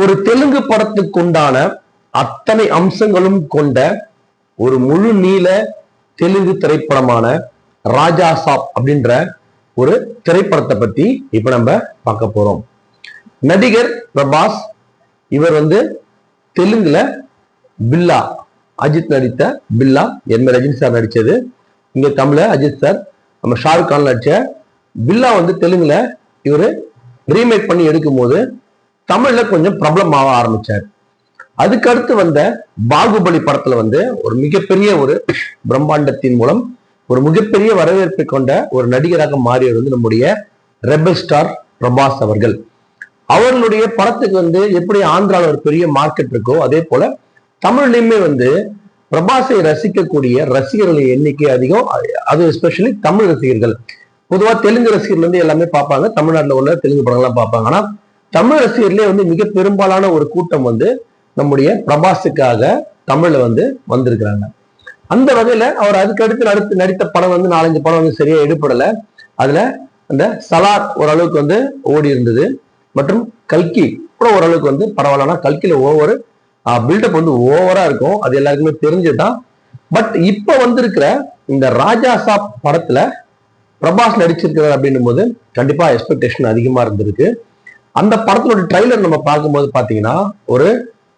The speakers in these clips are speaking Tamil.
ஒரு தெலுங்கு படத்துக்கு உண்டான அத்தனை அம்சங்களும் கொண்ட ஒரு முழு நீள தெலுங்கு திரைப்படமான ராஜா சாப் அப்படின்ற ஒரு திரைப்படத்தை பத்தி இப்ப நம்ம பார்க்க போறோம். நடிகர் பிரபாஸ் இவர் வந்து தெலுங்குல பில்லா அஜித் நடித்த பில்லா என் ரஜினி சார் நடிச்சது. இங்க தமிழ அஜித் சார் நம்ம ஷாருக் கான் நடிச்ச பில்லா வந்து தெலுங்குல இவர் ரீமேக் பண்ணி எடுக்கும் போது தமிழ்ல கொஞ்சம் பிரபலம் ஆக ஆரம்பிச்சார். அதுக்கு அடுத்து வந்த பாகுபலி படத்துல வந்து ஒரு மிகப்பெரிய ஒரு பிரம்மாண்டத்தின் மூலம் ஒரு மிகப்பெரிய வரவேற்பை கொண்ட ஒரு நடிகராக மாறியவர் வந்து நம்முடைய ரெபல் ஸ்டார் பிரபாஸ் அவர்கள். அவர்களுடைய படத்துக்கு வந்து எப்படி ஆந்திரால ஒரு பெரிய மார்க்கெட் இருக்கோ அதே போல தமிழ்லையுமே வந்து பிரபாஸை ரசிக்கக்கூடிய ரசிகர்களின் எண்ணிக்கை அதிகம். அது எஸ்பெஷலி தமிழ் ரசிகர்கள். பொதுவா தெலுங்கு ரசிகர்கள் வந்து எல்லாமே பார்ப்பாங்க. தமிழ்நாட்டில் உள்ள தெலுங்கு படங்கள்லாம் பார்ப்பாங்க. ஆனால் தமிழ் ரசிகர்லேயே வந்து மிக பெரும்பாலான ஒரு கூட்டம் வந்து நம்முடைய பிரபாஸுக்காக தமிழ்ல வந்து வந்திருக்கிறாங்க. அந்த வகையில அவர் அதுக்கு அடுத்து நடித்து நடித்த படம் வந்து நாலஞ்சு படம் வந்து சரியா எடுப்படல அதுல அந்த சலார் ஓரளவுக்கு வந்து ஓடி இருந்தது. மற்றும் கல்கி கூட ஓரளவுக்கு வந்து பரவாயில்லனா கல்கியில் ஓவர் பில்டப் வந்து ஓவரா இருக்கும். அது எல்லாருக்குமே தெரிஞ்சதுதான். பட் இப்ப வந்திருக்கிற இந்த ராஜா சாப் படத்துல பிரபாஸ் நடிச்சிருக்கிறார் அப்படின்னும் போது கண்டிப்பா எக்ஸ்பெக்டேஷன் அதிகமா இருந்திருக்கு. அந்த படத்தோட ட்ரைலர் நம்ம பார்க்கும்போது பார்த்தீங்கன்னா ஒரு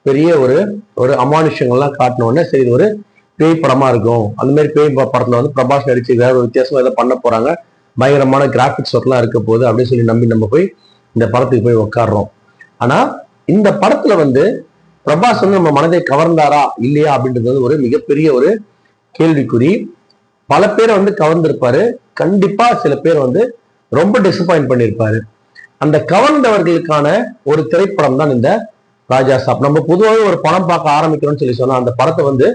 பெரிய ஒரு ஒரு அமானுஷங்கள்லாம் காட்டினோடனே சரி இது ஒரு பேய் படமா இருக்கும். அந்த மாதிரி பேய் படத்துல வந்து பிரபாஸ் நடிச்சு வேற ஒரு வித்தியாசமா ஏதோ பண்ண போறாங்க. பயங்கரமான கிராஃபிக்ஸ் ஒர்க்லாம் இருக்க போகுது அப்படின்னு சொல்லி நம்பி நம்ம போய் இந்த படத்துக்கு போய் உட்காடுறோம் ஆனா இந்த படத்துல வந்து பிரபாஸ் வந்து நம்ம மனதை கவர்ந்தாரா இல்லையா அப்படின்றது வந்து ஒரு மிகப்பெரிய ஒரு கேள்விக்குறி. பல பேரை வந்து கவர்ந்திருப்பாரு. கண்டிப்பா சில பேர் வந்து ரொம்ப டிசப்பாயிண்ட் பண்ணியிருப்பாரு அந்த கவர்ந்தவர்களுக்கான ஒரு திரைப்படம் தான் இந்த ராஜா சாப். நம்ம பொதுவாகவே ஒரு படம் பார்க்க ஆரம்பிக்கிறோம்னு சொல்லி சொன்னா அந்த படத்தை வந்து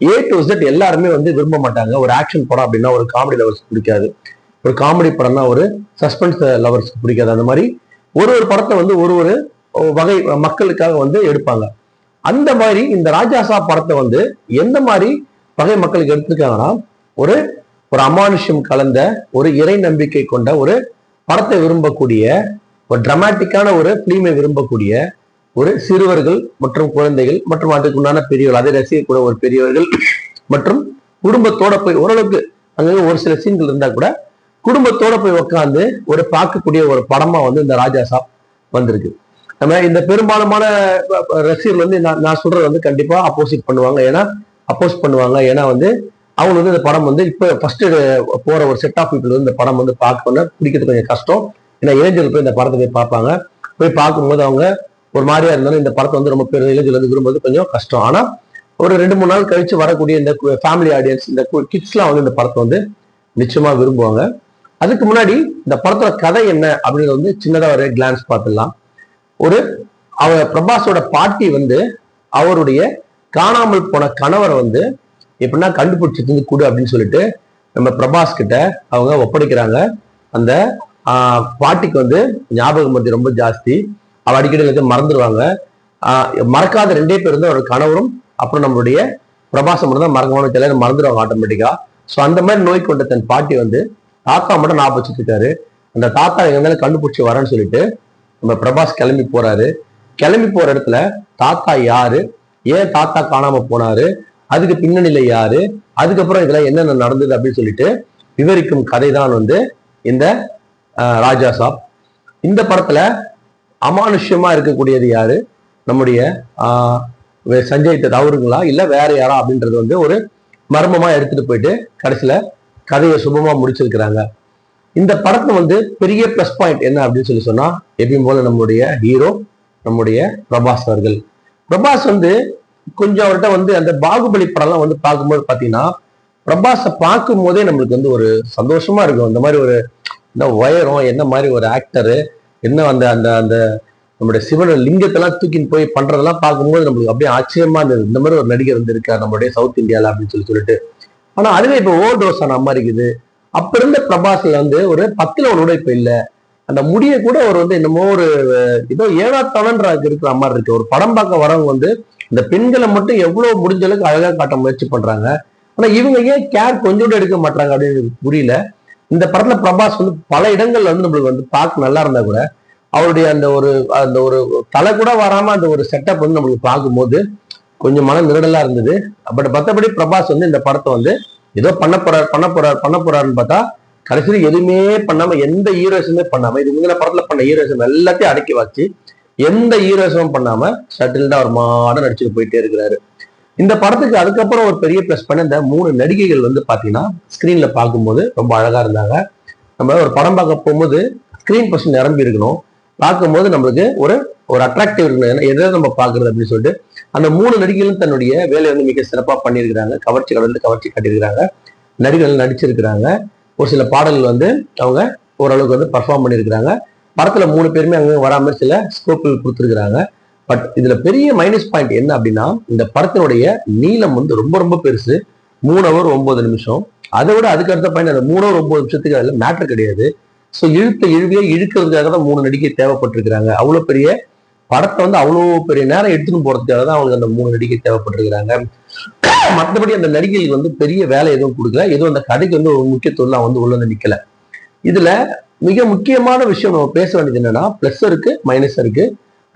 ஏ டு இசட் எல்லாருமே வந்து விரும்ப மாட்டாங்க. ஒரு ஆக்ஷன் படம் அப்படின்னா ஒரு காமெடி லவர்ஸ்க்கு பிடிக்காது. ஒரு காமெடி படம்னா ஒரு சஸ்பென்ஸ் லவர்ஸ்க்கு பிடிக்காது. அந்த மாதிரி ஒரு ஒரு படத்தை வந்து ஒரு ஒரு வகை மக்களுக்காக வந்து எடுப்பாங்க. அந்த மாதிரி இந்த ராஜா படத்தை வந்து எந்த மாதிரி வகை மக்களுக்கு எடுத்திருக்காங்கன்னா ஒரு ஒரு அமானுஷ்யம் கலந்த ஒரு இறை நம்பிக்கை கொண்ட ஒரு படத்தை விரும்பக்கூடிய ஒரு ட்ரமாட்டிக்கான ஒரு ஃபிலிமை விரும்பக்கூடிய ஒரு சிறுவர்கள் மற்றும் குழந்தைகள் மற்றும் அதுக்குண்டான பெரியவர்கள் அதை ரசிக்கக்கூட ஒரு பெரியவர்கள் மற்றும் குடும்பத்தோட போய் ஓரளவுக்கு அங்கங்க ஒரு சில சீன்கள் இருந்தா கூட குடும்பத்தோட போய் உட்காந்து ஒரு பார்க்கக்கூடிய ஒரு படமா வந்து இந்த ராஜா சாப் வந்திருக்கு. நம்ம இந்த பெரும்பாலுமான ரசிகர்கள் வந்து நான் நான் சொல்றது வந்து கண்டிப்பா அப்போசிட் பண்ணுவாங்க. ஏன்னா அப்போஸ் பண்ணுவாங்க. ஏன்னா வந்து அவங்க வந்து இந்த படம் வந்து இப்போ ஃபர்ஸ்ட் போற ஒரு செட் ஆஃப் பீப்புள் வந்து இந்த படம் வந்து பார்க்கணும் பிடிக்கிறது கொஞ்சம் கஷ்டம். ஏன்னா இளைஞர்கள் போய் இந்த படத்தை போய் பார்ப்பாங்க. போய் பார்க்கும்போது அவங்க ஒரு மாதிரியா இருந்தாலும் இந்த படத்தை வந்து ரொம்ப பேர் இளைஞர்கள் வந்து விரும்புறது கொஞ்சம் கஷ்டம். ஆனா ஒரு ரெண்டு மூணு நாள் கழிச்சு வரக்கூடிய இந்த ஃபேமிலி ஆடியன்ஸ் இந்த கிட்ஸ்லாம் வந்து இந்த படத்தை வந்து நிச்சயமா விரும்புவாங்க. அதுக்கு முன்னாடி இந்த படத்தோட கதை என்ன அப்படின்றத வந்து சின்னதாக ஒரு கிளான்ஸ் பார்த்துடலாம். ஒரு அவ பிரபாஸோட பாட்டி வந்து அவருடைய காணாமல் போன கணவரை வந்து எப்படின்னா கண்டுபிடிச்சிட்டு வந்து கொடு அப்படின்னு சொல்லிட்டு நம்ம பிரபாஸ் கிட்ட அவங்க ஒப்படைக்கிறாங்க. அந்த பாட்டிக்கு வந்து ஞாபகம் மருதி ரொம்ப ஜாஸ்தி. அவ அடிக்கடி எல்லாத்தையும் மறந்துடுவாங்க மறக்காத ரெண்டே பேர் வந்து அவரோட கணவரும் அப்புறம் நம்மளுடைய பிரபாசம் மட்டும் தான் மறக்கமான தெரியல மறந்துடுவாங்க ஆட்டோமேட்டிக்கா ஸோ அந்த மாதிரி நோய் கொண்ட தன் பாட்டி வந்து தாத்தா மட்டும் ஞாபகம் வச்சுட்டு அந்த தாத்தா எங்க கண்டுபிடிச்சி வரேன்னு சொல்லிட்டு நம்ம பிரபாஸ் கிளம்பி போறாரு. கிளம்பி போற இடத்துல தாத்தா யாரு? ஏன் தாத்தா காணாம போனாரு? அதுக்கு பின்னணியில யாரு? அதுக்கப்புறம் இதெல்லாம் என்னென்ன நடந்தது அப்படின்னு சொல்லிட்டு விவரிக்கும் கதை தான் வந்து இந்த ராஜா சாப். இந்த படத்துல அமானுஷ்யமா இருக்கக்கூடியது யாரு? நம்முடைய ஆஹ், சஞ்சய் தத் அவருங்களா? இல்ல வேற யாரா அப்படின்றது வந்து ஒரு மர்மமா எடுத்துட்டு போயிட்டு கடைசியில கதையை சுபமா முடிச்சிருக்கிறாங்க. இந்த படத்துல வந்து பெரிய ப்ளஸ் பாயிண்ட் என்ன அப்படின்னு சொல்லி சொன்னா எப்பயும் போல நம்முடைய ஹீரோ நம்முடைய பிரபாஸ் அவர்கள். பிரபாஸ் வந்து கொஞ்சம் அவர்கிட்ட வந்து அந்த பாகுபலி படம்லாம் வந்து பார்க்கும்போது பாத்தீங்கன்னா பிரபாஸை பார்க்கும் போதே நம்மளுக்கு வந்து ஒரு சந்தோஷமா இருக்கும். அந்த மாதிரி ஒரு என்ன உயரம் என்ன மாதிரி ஒரு ஆக்டரு என்ன அந்த அந்த அந்த நம்மளுடைய சிவன லிங்கத்தெல்லாம் தூக்கின்னு போய் பண்றதெல்லாம் பார்க்கும்போது நம்மளுக்கு அப்படியே ஆச்சரியமா இருந்தது. இந்த மாதிரி ஒரு நடிகர் வந்து இருக்கார் நம்மளுடைய சவுத் இந்தியாவில் அப்படின்னு சொல்லி சொல்லிட்டு. ஆனா அதுவே இப்போ ஓவர் டோஸ் ஆன மாதிரி இருக்குது. அப்ப இருந்த பிரபாஸ்ல வந்து ஒரு பத்துல ஒரு இப்ப இல்லை. அந்த முடிய கூட அவர் வந்து என்னமோ ஒரு ஏதோ ஏழாத்தவன்ற இருக்கிற மாதிரி இருக்கு. ஒரு படம் பார்க்க வரவங்க வந்து இந்த பெண்களை மட்டும் எவ்வளவு முடிஞ்ச அளவுக்கு அழகா காட்ட முயற்சி பண்றாங்க. ஆனா இவங்க ஏன் கேர் கொஞ்சம் கூட எடுக்க மாட்டாங்க அப்படின்னு புரியல. இந்த படத்துல பிரபாஸ் வந்து பல இடங்கள்ல வந்து நம்மளுக்கு வந்து பார்க்க நல்லா இருந்தா கூட அவருடைய அந்த ஒரு அந்த ஒரு தலை கூட வராம அந்த ஒரு செட்டப் வந்து நம்மளுக்கு பார்க்கும்போது கொஞ்சம் மன நிரடலா இருந்தது. பட் மற்றபடி பிரபாஸ் வந்து இந்த படத்தை வந்து ஏதோ பண்ண போறார் பண்ண போறார் பண்ண போறாருன்னு பார்த்தா கடைசியில் எதுவுமே பண்ணாம எந்த ஹீரோஸுமே பண்ணாம இது முந்தின படத்துல பண்ண ஹீரோஸும் எல்லாத்தையும் அடக்கி வச்சு எந்த ஹீரோஸும் பண்ணாம தான் ஒரு மாடம் நடிச்சுட்டு போயிட்டே இருக்கிறாரு. இந்த படத்துக்கு அதுக்கப்புறம் ஒரு பெரிய ப்ளஸ் பண்ண இந்த மூணு நடிகைகள் வந்து பார்த்தீங்கன்னா ஸ்க்ரீனில் பார்க்கும்போது ரொம்ப அழகாக இருந்தாங்க. நம்ம ஒரு படம் பார்க்க போகும்போது ஸ்க்ரீன் பர்சன் நிரம்பி இருக்கணும். பார்க்கும்போது நம்மளுக்கு ஒரு ஒரு அட்ராக்டிவ் இருக்கணும். ஏன்னா எதை நம்ம பார்க்குறது அப்படின்னு சொல்லிட்டு அந்த மூணு நடிகைகளும் தன்னுடைய வேலையை வந்து மிக சிறப்பாக பண்ணியிருக்கிறாங்க. கவர்ச்சி கடந்து கவர்ச்சி கட்டியிருக்கிறாங்க. நடிகர்கள் நடிச்சிருக்கிறாங்க. ஒரு சில பாடல்கள் வந்து அவங்க ஓரளவுக்கு வந்து பர்ஃபார்ம் பண்ணியிருக்கிறாங்க. படத்தில் மூணு பேருமே அங்கே வராமல் சில ஸ்கோப்புகள் கொடுத்துருக்குறாங்க. பட் இதுல பெரிய மைனஸ் பாயிண்ட் என்ன அப்படின்னா இந்த படத்தினுடைய நீளம் வந்து ரொம்ப ரொம்ப பெருசு. மூணு அவர் ஒன்பது நிமிஷம். அதை விட அதுக்கு அடுத்த பாயிண்ட் அந்த மூணு அவர் ஒன்பது நிமிஷத்துக்கு அதில் மேட்டர் கிடையாது. ஸோ இழுத்த இழுவியே இழுக்கிறதுக்காக தான் மூணு நடிகை தேவைப்பட்டிருக்கிறாங்க. அவ்வளோ பெரிய படத்தை வந்து அவ்வளோ பெரிய நேரம் எடுத்துன்னு போறதுக்காக தான் அவங்களுக்கு அந்த மூணு நடிகை தேவைப்பட்டிருக்கிறாங்க. மற்றபடி அந்த நடிகைகளுக்கு வந்து பெரிய வேலை எதுவும் கொடுக்கல. எதுவும் அந்த கதைக்கு வந்து ஒரு முக்கியத்துவம் வந்து உள்ள வந்து நிக்கல. இதுல மிக முக்கியமான விஷயம் நம்ம பேச வேண்டியது என்னன்னா பிளஸ் இருக்கு மைனஸ் இருக்கு.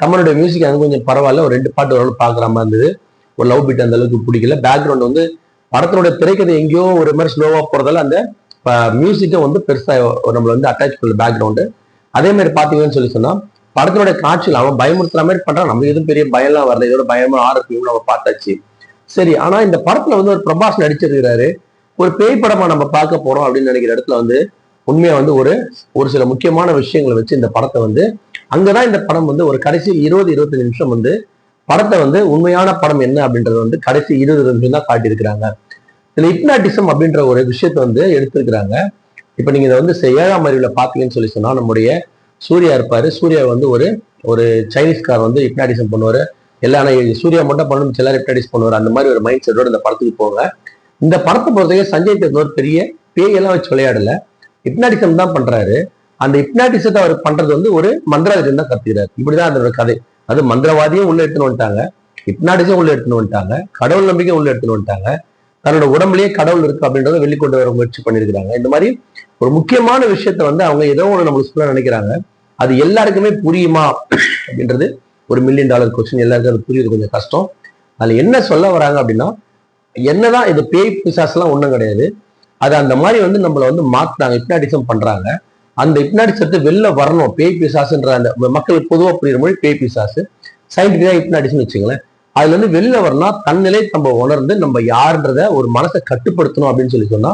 கமலுடைய மியூசிக் அங்கே கொஞ்சம் பரவாயில்ல. ஒரு ரெண்டு பாட்டு ஓரளவு பார்க்குற மாதிரி இருந்தது. ஒரு லவ் பீட் அந்த அளவுக்கு பிடிக்கல. பேக்ரவுண்ட் வந்து படத்தினுடைய திரைக்கதை எங்கேயோ ஒரு மாதிரி ஸ்லோவாக போகிறதால அந்த மியூசிக்கை வந்து பெருசாக நம்மளை வந்து அட்டாச் பண்ணல பேக்ரவுண்டு அதே மாதிரி பார்த்தீங்கன்னு சொல்லி சொன்னால் படத்தினுடைய காட்சியில் அவன் பயமுறுத்துற மாதிரி பண்ணுறான் நம்ம எதுவும் பெரிய பயம்லாம் வரல. இதோட பயமும் ஆரோக்கியம் நம்ம பார்த்தாச்சு. சரி ஆனால் இந்த படத்தில் வந்து ஒரு பிரபாஸ் நடிச்சிருக்கிறாரு. ஒரு பேய் படமா நம்ம பார்க்க போறோம் அப்படின்னு நினைக்கிற இடத்துல வந்து உண்மையா வந்து ஒரு ஒரு சில முக்கியமான விஷயங்களை வச்சு இந்த படத்தை வந்து அங்கதான் இந்த படம் வந்து ஒரு கடைசி இருபது இருபத்தஞ்சு நிமிஷம் வந்து படத்தை வந்து உண்மையான படம் என்ன அப்படின்றத வந்து கடைசி இருபது நிமிஷம் தான் காட்டியிருக்கிறாங்க. இதுல இப்னாட்டிசம் அப்படின்ற ஒரு விஷயத்த வந்து எடுத்திருக்கிறாங்க. இப்ப நீங்க இதை வந்து ஏழாம் அறிவுல பாத்தீங்கன்னு சொல்லி சொன்னா நம்முடைய சூர்யா இருப்பாரு. சூர்யா வந்து ஒரு ஒரு சைனீஸ்கார் வந்து இப்னாட்டிசம் பண்ணுவாரு. எல்லா சூர்யா மட்டும் பண்ணணும் சிலர் இப்னாட்டிஸ் பண்ணுவார். அந்த மாதிரி ஒரு மைண்ட் செட்டோட இந்த படத்துக்கு போங்க. இந்த படத்தை பொறுத்தவரைக்கும் சஞ்சய் தத் ஒரு பெரிய பேயெல்லாம் வச்சு விளையாடல. ஹிப்னாட்டிசம் தான் பண்றாரு. அந்த ஹிப்னாட்டிசத்தை அவர் பண்றது வந்து ஒரு மந்திரவாதியம் தான் கத்துக்கிறார் இப்படிதான் அதோட கதை. அது மந்திரவாதியும் உள்ள எடுத்துன்னு வந்துட்டாங்க. இப்னாட்டிஸும் உள்ள எடுத்துன்னு வந்துட்டாங்க. கடவுள் நம்பிக்கை உள்ள எடுத்துன்னு வந்துட்டாங்க. தன்னோட உடம்புலயே கடவுள் இருக்கு அப்படின்றத வெளிக்கொண்டு வர முயற்சி பண்ணியிருக்கிறாங்க. இந்த மாதிரி ஒரு முக்கியமான விஷயத்த வந்து அவங்க ஏதோ ஒன்று நம்மளுக்கு சொல்ல நினைக்கிறாங்க. அது எல்லாருக்குமே புரியுமா அப்படின்றது ஒரு மில்லியன் டாலர் கொஸ்டின் எல்லாருக்கும் அது புரியுது கொஞ்சம் கஷ்டம். அதுல என்ன சொல்ல வராங்க அப்படின்னா என்னதான் இது பேய் பிசாஸ்லாம் ஒன்றும் கிடையாது. அது அந்த மாதிரி வந்து நம்மளை வந்து மாத்தினாங்க. இப்னாட்டிசம் பண்றாங்க. அந்த இப்னாட்டிசத்தை வெளில வரணும். பேய் பிசாசுன்ற அந்த மக்களுக்கு பொதுவாக புரியுற மொழி பேய் பிசாசு. சயின்டிஃபிக்கா இப்னாட்டிசம் வச்சுங்களேன் அதுல இருந்து வெளில வரணும் தன்னிலை நம்ம உணர்ந்து நம்ம யாருன்றத ஒரு மனசை கட்டுப்படுத்தணும் அப்படின்னு சொல்லி சொன்னா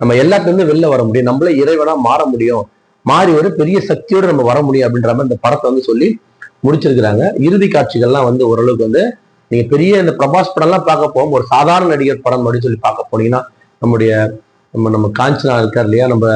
நம்ம எல்லாத்துலேருந்து வெளில வர முடியும். நம்மளே இறைவனா மாற முடியும். மாறி ஒரு பெரிய சக்தியோடு நம்ம வர முடியும் அப்படின்ற மாதிரி இந்த படத்தை வந்து சொல்லி முடிச்சிருக்கிறாங்க. இறுதி காட்சிகள்லாம் வந்து ஓரளவுக்கு வந்து நீங்க பெரிய இந்த பிரபாஸ் படம்லாம் பார்க்க போகும். ஒரு சாதாரண நடிகர் படம் அப்படின்னு சொல்லி பார்க்க போனீங்கன்னா நம்முடைய நம்ம நம்ம காஞ்சனா இருக்கார் இல்லையா? நம்ம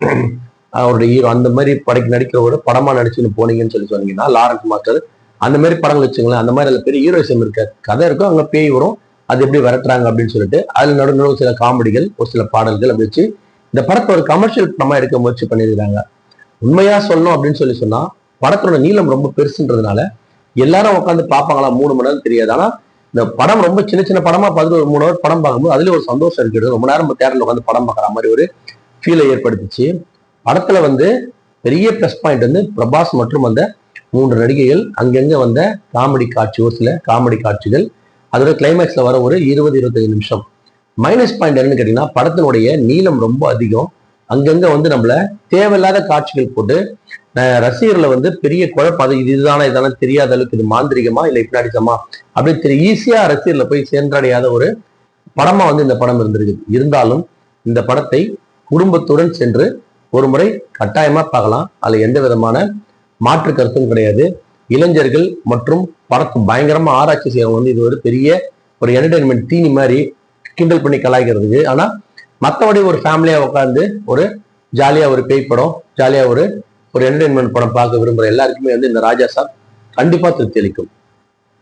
அவருடைய ஹீரோ அந்த மாதிரி படைக்கு நடிக்கிறவோட படமா நடிச்சுன்னு போனீங்கன்னு சொல்லி சொன்னீங்கன்னா லாரன்ஸ் மாஸ்டர் அந்த மாதிரி படங்கள் வச்சுங்களேன் அந்த மாதிரி அதில் பெரிய ஹீரோயிசம் இருக்க கதை இருக்கும். அங்கே பேய் வரும். அது எப்படி விரட்டுறாங்க அப்படின்னு சொல்லிட்டு அதில் நடு நடுவு சில காமெடிகள் ஒரு சில பாடல்கள் அப்படி வச்சு இந்த படத்தை ஒரு கமர்ஷியல் படமா எடுக்க முயற்சி பண்ணியிருக்காங்க. உண்மையா சொல்லணும் அப்படின்னு சொல்லி சொன்னா படத்தோட நீளம் ரொம்ப பெருசுன்றதுனால எல்லாரும் உட்காந்து பார்ப்பாங்களா? மூணு மணி நேரம் தெரியாது. ஆனா இந்த படம் ரொம்ப சின்ன சின்ன படமா பார்த்துட்டு ஒரு மூணு ஹவர் படம் பார்க்கும்போது அதுல ஒரு சந்தோஷம் இருக்கிறது ரொம்ப நேரம் தேட்டரில் உட்காந்து படம் பார்க்குற மாதிரி ஒரு ஃபீலை ஏற்படுத்துச்சு. படத்துல வந்து பெரிய ப்ளஸ் பாயிண்ட் வந்து பிரபாஸ் மற்றும் அந்த மூன்று நடிகைகள் அங்கங்க வந்த காமெடி காட்சி ஒரு சில காமெடி காட்சிகள். அதோட கிளைமேக்ஸ்ல வர ஒரு இருபது இருபத்தஞ்சு நிமிஷம். மைனஸ் பாயிண்ட் என்னன்னு கேட்டீங்கன்னா படத்தினுடைய நீளம் ரொம்ப அதிகம். அங்கங்க வந்து நம்மள தேவையில்லாத காட்சிகள் போட்டு ரசிகர்களை வந்து பெரிய குழப்பம். அது இதுதானா இதானா தெரியாத அளவுக்கு இது மாந்திரிகமா இல்லை இப்னாடிசமா அப்படின்னு தெரிய ஈஸியா ரசிகர்ல போய் சென்றடையாத ஒரு படமா வந்து இந்த படம் இருந்திருக்கு. இருந்தாலும் இந்த படத்தை குடும்பத்துடன் சென்று ஒரு முறை கட்டாயமா பார்க்கலாம். அதுல எந்த விதமான மாற்று கருத்தும் கிடையாது. இளைஞர்கள் மற்றும் படத்தை பயங்கரமா ஆராய்ச்சி செய்யறவங்க வந்து இது ஒரு பெரிய ஒரு என்டர்டைன்மெண்ட் தீனி மாதிரி கிண்டல் பண்ணி கலாய்க்கிறதுக்கு. ஆனா மற்றபடி ஒரு ஃபேமிலியா உட்காந்து ஒரு ஜாலியா ஒரு பேய் படம் ஜாலியா ஒரு ஒரு என்டர்டைன்மெண்ட் படம் பார்க்க விரும்புகிற எல்லாருக்குமே வந்து இந்த ராஜா சார் கண்டிப்பா திருப்தி அளிக்கும்.